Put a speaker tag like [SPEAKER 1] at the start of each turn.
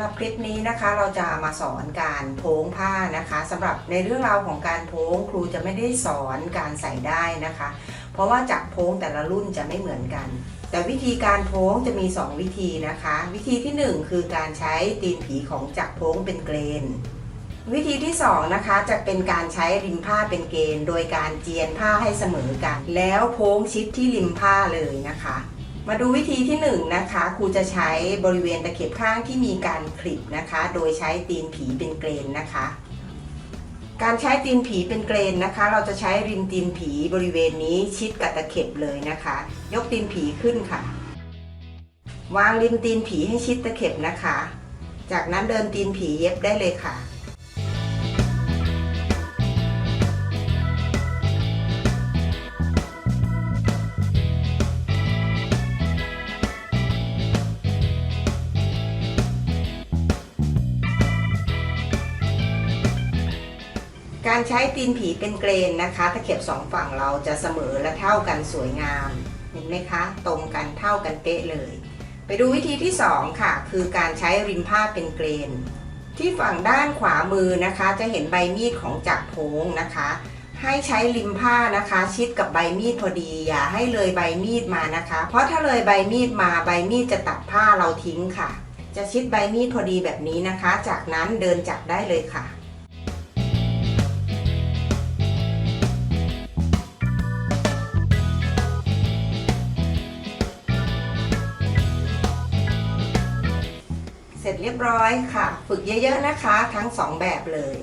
[SPEAKER 1] หรับคลิปนี้นะคะ เราจะมาสอนการโพ้งผ้านะคะสำหรับในเรื่องราวของการโพ้งครูจะไม่ได้สอนการใส่ได้นะคะ เพราะว่าจักรโพ้งแต่ละรุ่นจะไม่เหมือนกัน แต่วิธีการโพ้งจะมี 2 วิธีนะคะ วิธีที่ 1 คือการใช้ตีนผีของจักรโพ้งเป็นเกรนวิธีที่2นะคะจะเป็นการใช้ริมผ้าเป็นเกณฑ์ โดยการเจียนผ้าให้เสมอกัน แล้วโพ้งชิดที่ริมผ้าเลยนะคะ มาดูวิธีที่1นงนะคะครูจะใช้บริเวณตะเข็บข้างที่มีการคลิปนะคะ โดยใช้ตีนผีเป็นเกรนนะคะ การใช้ตีนผีเป็นเกรนนะคะ เราจะใช้ริมตีนผีบริเวณนี้ชิดกับตะเข็บเลยนะคะ ยกตีนผีขึ้นค่ะ วางริมตีนผีให้ชิดตะเข็บนะคะ จากนั้นเดินตีนผีเย็บได้เลยค่ะ การใช้ตีนผีเป็นเกรนนะคะตะเข็บสองฝั่งเราจะเสมอและเท่ากันสวยงาม เห็นไหมคะ ตรงกันเท่ากันเป๊ะเลย ไปดูวิธีที่สองค่ะ คือการใช้ริมผ้าเป็นเกรน ที่ฝั่งด้านขวามือนะคะ จะเห็นใบมีดของจักรโพงนะคะ ให้ใช้ริมผ้านะคะ ชิดกับใบมีดพอดี อย่าให้เลยใบมีดมานะคะ เพราะถ้าเลยใบมีดมาใบมีดจะตัดผ้าเราทิ้งค่ะ จะชิดใบมีดพอดีแบบนี้นะคะ จากนั้นเดินจับได้เลยค่ะ เรียบร้อยค่ะ ฝึกเยอะๆนะคะ ทั้งสองแบบเลย